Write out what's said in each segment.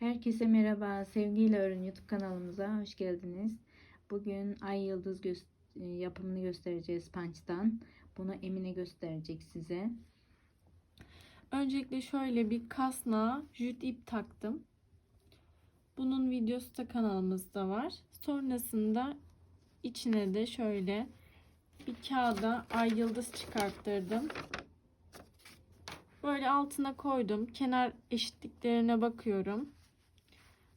Herkese merhaba. Sevgiyle Örün YouTube kanalımıza hoş geldiniz. Bugün ay yıldız gö- e, yapımını göstereceğiz punch'tan. Bunu Emine gösterecek size. Öncelikle şöyle bir kasnağa jüt ip taktım. Bunun videosu da kanalımızda var. Sonrasında içine de şöyle bir kağıda ay yıldız çıkarttırdım. Böyle altına koydum. Kenar eşitliklerine bakıyorum.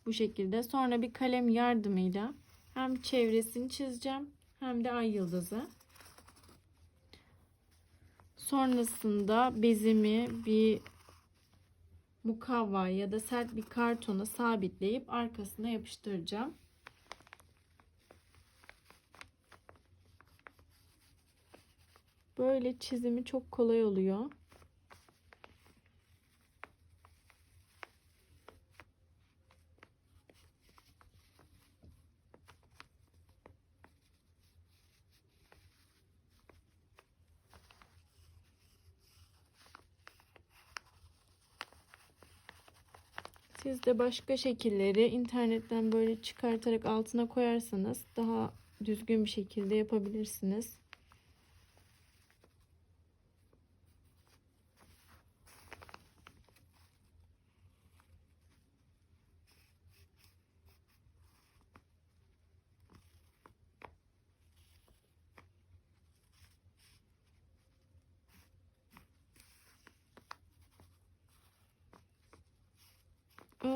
Bu şekilde. Sonra bir kalem yardımıyla hem çevresini çizeceğim hem de ay yıldızı. Sonrasında bezimi bir mukavva ya da sert bir kartona sabitleyip arkasına yapıştıracağım. Böyle çizimi çok kolay oluyor. Siz de başka şekilleri internetten böyle çıkartarak altına koyarsanız daha düzgün bir şekilde yapabilirsiniz.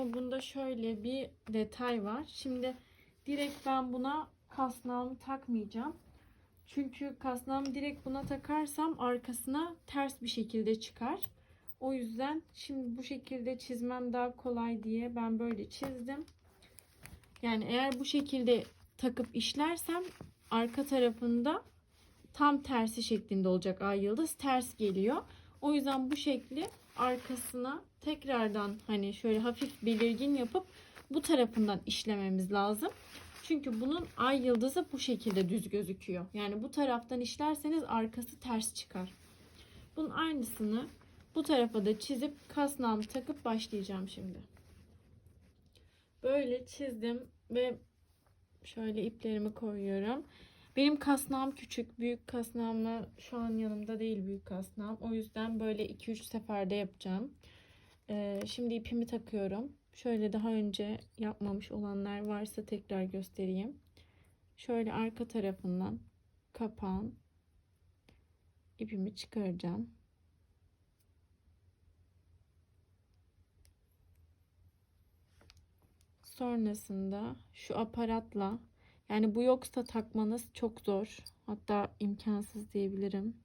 Ama bunda şöyle bir detay var. Şimdi direkt ben buna kasnağımı takmayacağım. Çünkü kasnağımı direkt buna takarsam arkasına ters bir şekilde çıkar. O yüzden şimdi bu şekilde çizmem daha kolay diye ben böyle çizdim. Yani eğer bu şekilde takıp işlersem arka tarafında tam tersi şeklinde olacak ay yıldız ters geliyor. O yüzden bu şekli arkasına tekrardan hani şöyle hafif belirgin yapıp bu tarafından işlememiz lazım. Çünkü bunun ay yıldızı bu şekilde düz gözüküyor. Yani bu taraftan işlerseniz arkası ters çıkar. Bunun aynısını bu tarafa da çizip kasnağımı takıp başlayacağım şimdi. Böyle çizdim ve şöyle iplerimi koyuyorum. Benim kasnağım küçük. Büyük kasnağımla şu an yanımda değil büyük kasnağım. O yüzden böyle 2-3 seferde yapacağım. Ee, şimdi ipimi takıyorum. Şöyle daha önce yapmamış olanlar varsa tekrar göstereyim. Şöyle arka tarafından kapağın ipimi çıkaracağım. Sonrasında şu aparatla yani bu yoksa takmanız çok zor. Hatta imkansız diyebilirim.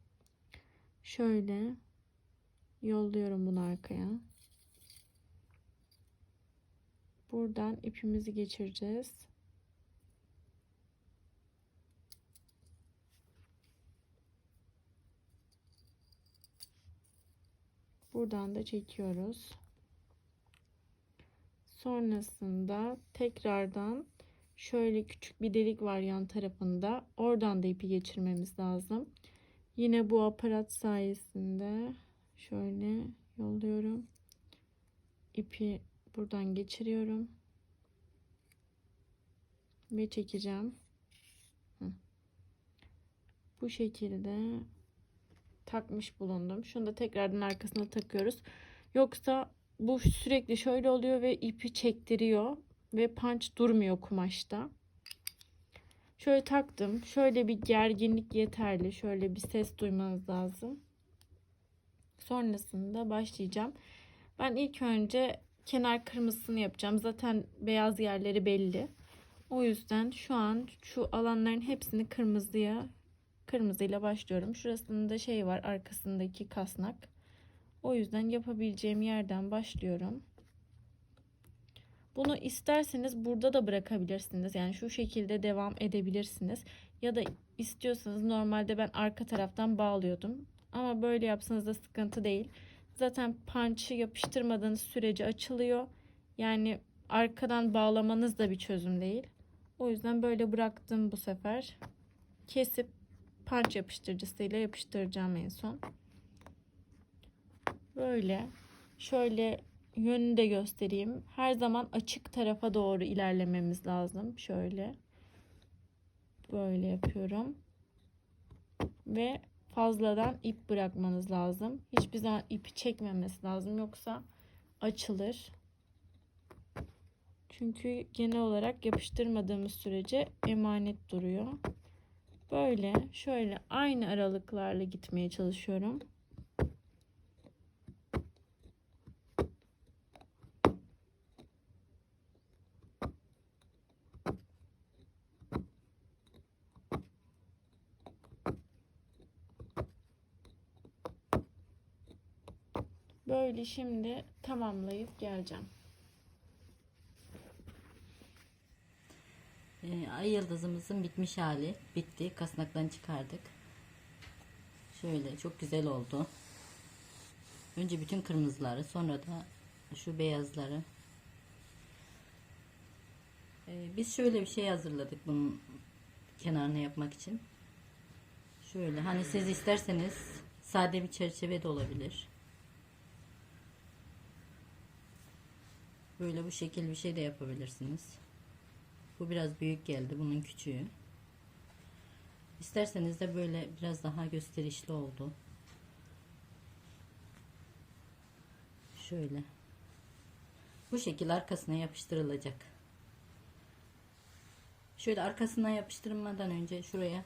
Şöyle yolluyorum bunu arkaya. Buradan ipimizi geçireceğiz. Buradan da çekiyoruz. Sonrasında tekrardan şöyle küçük bir delik var yan tarafında. Oradan da ipi geçirmemiz lazım. Yine bu aparat sayesinde şöyle yolluyorum. İpi buradan geçiriyorum. Ve çekeceğim. Bu şekilde takmış bulundum. Şunu da tekrardan arkasına takıyoruz. Yoksa bu sürekli şöyle oluyor ve ipi çektiriyor ve punch durmuyor kumaşta. Şöyle taktım. Şöyle bir gerginlik yeterli. Şöyle bir ses duymanız lazım. Sonrasında başlayacağım. Ben ilk önce kenar kırmızısını yapacağım. Zaten beyaz yerleri belli. O yüzden şu an şu alanların hepsini kırmızıya kırmızıyla başlıyorum. Şurasında şey var arkasındaki kasnak. O yüzden yapabileceğim yerden başlıyorum. Bunu isterseniz burada da bırakabilirsiniz. Yani şu şekilde devam edebilirsiniz. Ya da istiyorsanız normalde ben arka taraftan bağlıyordum. Ama böyle yapsanız da sıkıntı değil. Zaten punch'ı yapıştırmadığınız sürece açılıyor. Yani arkadan bağlamanız da bir çözüm değil. O yüzden böyle bıraktım bu sefer. Kesip punch yapıştırıcısıyla yapıştıracağım en son. Böyle şöyle yönünü de göstereyim. Her zaman açık tarafa doğru ilerlememiz lazım. Şöyle. Böyle yapıyorum. Ve fazladan ip bırakmanız lazım. Hiçbir zaman ipi çekmemesi lazım. Yoksa açılır. Çünkü genel olarak yapıştırmadığımız sürece emanet duruyor. Böyle şöyle aynı aralıklarla gitmeye çalışıyorum. Böyle şimdi tamamlayıp geleceğim. Ee, ay bitmiş hali. Bitti. Kasnaktan çıkardık. Şöyle çok güzel oldu. Önce bütün kırmızıları sonra da şu beyazları. Ee, biz şöyle bir şey hazırladık bunun kenarına yapmak için. Şöyle hani siz isterseniz sade bir çerçeve de olabilir. Böyle bu şekil bir şey de yapabilirsiniz. Bu biraz büyük geldi. Bunun küçüğü. İsterseniz de böyle biraz daha gösterişli oldu. Şöyle. Bu şekil arkasına yapıştırılacak. Şöyle arkasına yapıştırmadan önce şuraya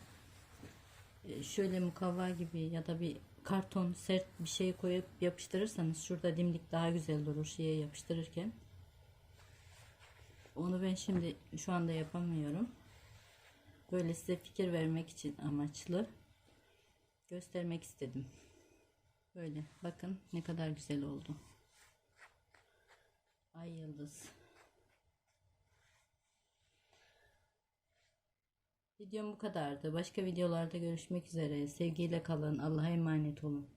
e, şöyle mukavva gibi ya da bir karton sert bir şey koyup yapıştırırsanız şurada dimdik daha güzel durur şeye yapıştırırken. Onu ben şimdi şu anda yapamıyorum. Böyle size fikir vermek için amaçlı göstermek istedim. Böyle bakın ne kadar güzel oldu. Ay yıldız. Videom bu kadardı. Başka videolarda görüşmek üzere. Sevgiyle kalın. Allah'a emanet olun.